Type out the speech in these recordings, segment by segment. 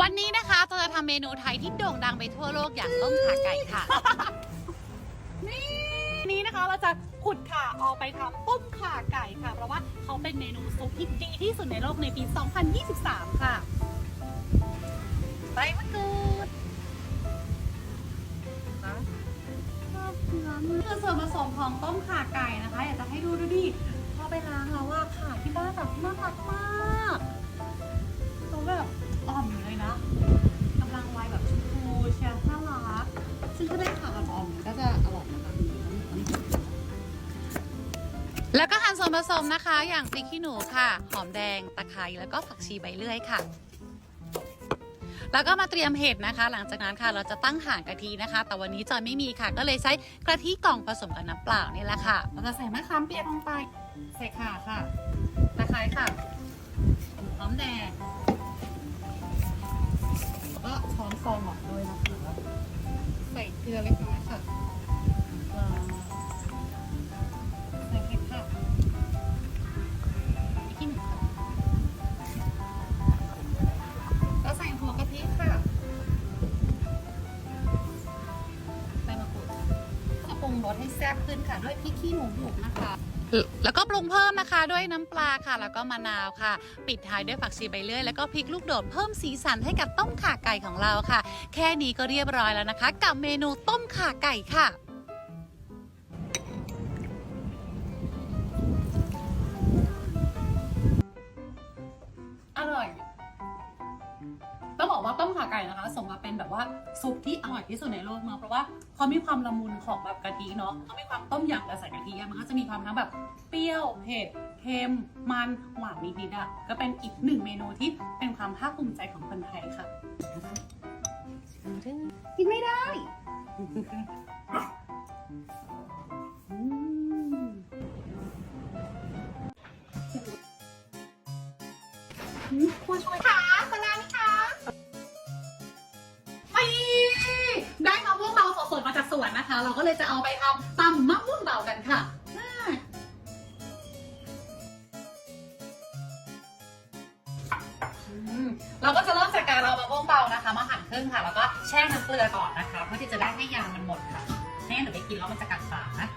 วันนี้นะคะเราจะทำเมนูไทยที่โด่งดังไปทั่วโลกอย่างต้มข่าไก่ค่ะ นี่นี่นะคะเราจะขุดข่าออกไปทำต้มข่าไก่ค่ะ เพราะว่าเขาเป็นเมนูซุปที่ดีที่สุดในโลกในปี 2023 ค่ะใบมะกรูดคือส่วนผสมของต้มข่าไก่นะคะ อยากจะให้ดูดูดิพอไปล้างแล้วว่าข่าที่บ้านแบบน่ารักมาก ก็จะอร่อยนะคะแล้วก็หั่นส่วนผสมนะคะ อย่างพริกขี้หนูค่ะ หอมแดงตะไคร้แล้วก็ผักชีใบเลื่อยค่ะ แล้วก็มาเตรียมเห็ดนะคะ หลังจากนั้นค่ะเราจะตั้งห่างกะทินะคะ แต่วันนี้จอยไม่มีค่ะ ก็เลยใช้กะทิกล่องผสมกับน้ำเปล่านี่แหละค่ะเราจะใส่มะขามเปียกลงไปใส่ข่าค่ะตะไคร้ค่ะหอมแดงแล้วก็ช้อนฟองออกด้วยนะคะใส่เกลือเล็กน้อย รุงรสให้แซ่บขึ้นค่ะด้วยพริกขี้หนูบุกนะคะ แล้วก็ปรุงเพิ่มนะคะด้วยน้ำปลาค่ะ แล้วก็มะนาวค่ะ ปิดท้ายด้วยผักชีใบเลื่อยแล้วก็พริกลูกโดดเพิ่มสีสันให้กับต้มข่าไก่ของเราค่ะ แค่นี้ก็เรียบร้อยแล้วนะคะ กับเมนูต้มข่าไก่ค่ะอร่อยต้อง บอกว่าต้มข่าไก่นะคะสมกับเป็นแบบว่าซุปที่อร่อยที่สุดในโลกเนาะเพราะว่าเขามีความละมุนของแบบกะทิเนาะเขามีความต้มยำแต่ใส่กะทิอะมันก็จะมีความทั้งแบบเปรี้ยวเผ็ดเค็มมันหวานนิดๆอะก็เป็นอีกหนึ่งเมนูที่เป็นความภาคภูมิใจของคนไทยค่ะกินไม่ได้อืมอืมควรช่วยขา สดๆมาจากสวนนะคะ เราก็เลยจะเอาไปทำตำมะม่วงเบากันค่ะเราก็จะเริ่มจากการเอามะม่วงเบานะคะ มาหั่นครึ่งค่ะ แล้วก็แช่น้ำเกลือก่อนนะคะ เพื่อที่จะได้ให้ยางมันหมดค่ะแน่เดี๋ยวไปกินแล้วมันจะกัดปากนะ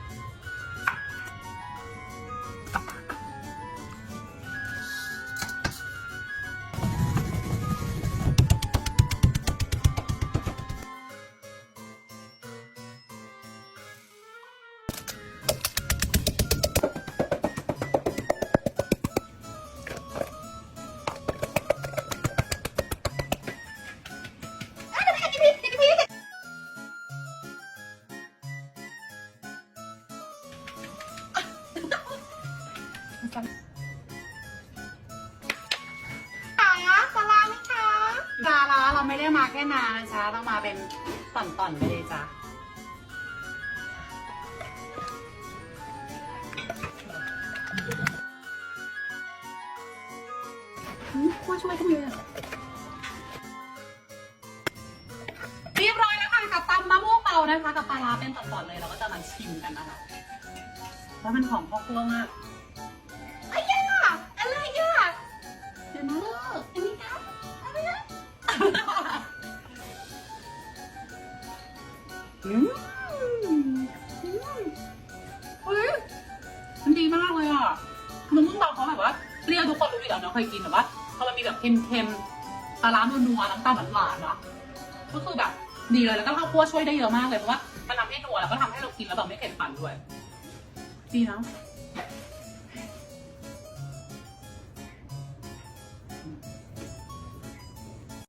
ขาสลาไหมคะดาราเราไม่ได้มาแค่นานนะจ๊ะเรามาเป็นตอนๆไปเลยจ้ะช่วยช่วยกันเลยเรียบร้อยแล้วค่ะกับตำมะม่วงเบานะคะ กับปลาร้าเป็นตอนๆเลยเราก็จะมาชิมกันนะคะแล้วมันหอมข้าวคั่วมาก เดี๋ยวมาเลิกอันนี้ครับอืมอืมเฮ้ยมันดีมากเลยอะมันมุ่งเบาเขาแบบว่าเปรี้ยวทุกคนรู้อยู่แล้วเนาะเคยกินแต่ว่าพอมันมีแบบเค็มๆปลาร้านัวๆน้ำตาลหวานๆอะก็คือแบบดีเลยแล้วก็ข้าวคั่วช่วยได้เยอะมากเลยเพราะว่ามันทำให้นัวแล้วก็ทำให้เรากินแล้วแบบไม่เผ็ดปันด้วย ดีนะ